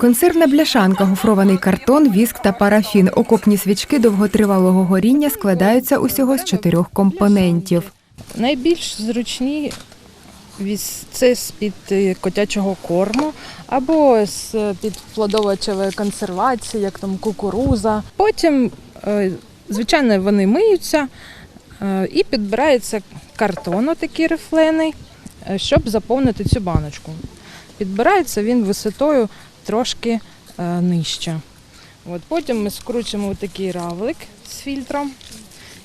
Консервна бляшанка, гофрований картон, віск та парафін. Окопні свічки довготривалого горіння складаються усього з чотирьох компонентів. Найбільш зручні це з-під е, котячого корму або з-під плодовочевої консервації, як там кукуруза. Потім, е, звичайно, вони миються е, і підбирається картон, такий рифлений, е, щоб заповнити цю баночку. Підбирається він висотою трошки е, нижче. От, потім ми скручуємо такий равлик з фільтром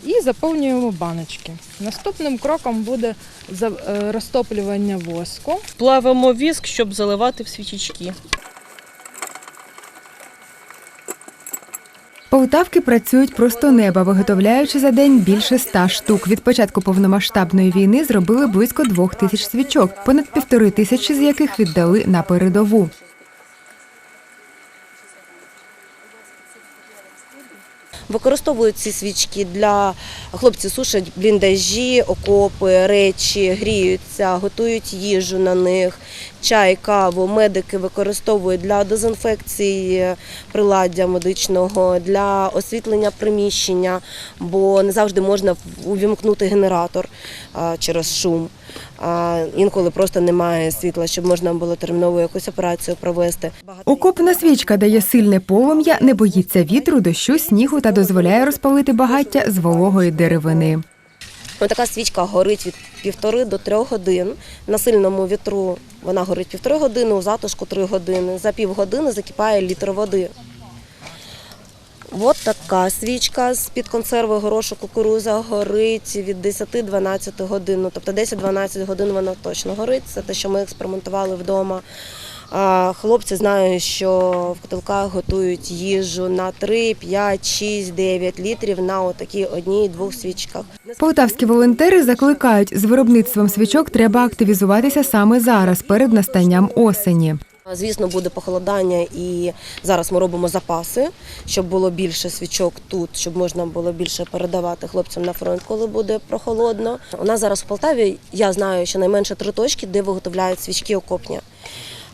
і заповнюємо баночки. Наступним кроком буде е, розтоплювання воску. Плавимо віск, щоб заливати в свічечки. Полтавки працюють просто неба, виготовляючи за день більше ста штук. Від початку повномасштабної війни зробили близько двох тисяч свічок, понад півтори тисячі з яких віддали на передову. Використовують ці свічки для хлопці сушать бліндажі, окопи, речі, гріються, готують їжу на них, чай, каву. Медики використовують для дезінфекції приладдя медичного, для освітлення приміщення, бо не завжди можна увімкнути генератор через шум. Інколи просто немає світла, щоб можна було терміново якусь операцію провести. Окопна свічка дає сильне полум'я, не боїться вітру, дощу, снігу та дозволяє розпалити багаття з вологої деревини. Така свічка горить від півтори до трьох годин. На сильному вітру вона горить півтори години, у затишку три години. За півгодини закипає літр води. От така свічка з-під консерви горошок кукуруза горить від 10-12 годин. Ну, Тобто 10-12 годин вона точно горить. Це те, що ми експериментували вдома. Хлопці знають, що в котелках готують їжу на 3, 5, 6, 9 літрів на отакій одній-двох свічках. Полтавські волонтери закликають, з виробництвом свічок треба активізуватися саме зараз, перед настанням осені. Звісно, буде похолодання, і зараз ми робимо запаси, щоб було більше свічок тут, щоб можна було більше передавати хлопцям на фронт, коли буде прохолодно. У нас зараз в Полтаві я знаю щонайменше три точки, де виготовляють свічки окопні.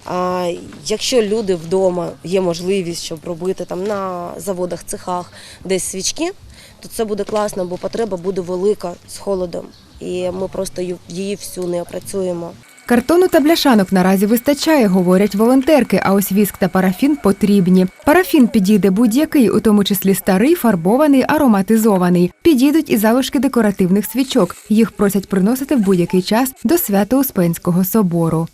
А якщо люди вдома є можливість, щоб робити там на заводах, цехах десь свічки, то це буде класно, бо потреба буде велика з холодом, і ми просто її всю не опрацюємо. Картону та бляшанок наразі вистачає, говорять волонтерки, а ось віск та парафін потрібні. Парафін підійде будь-який, у тому числі старий, фарбований, ароматизований. Підійдуть і залишки декоративних свічок. Їх просять приносити в будь-який час до Свято-Успенського собору.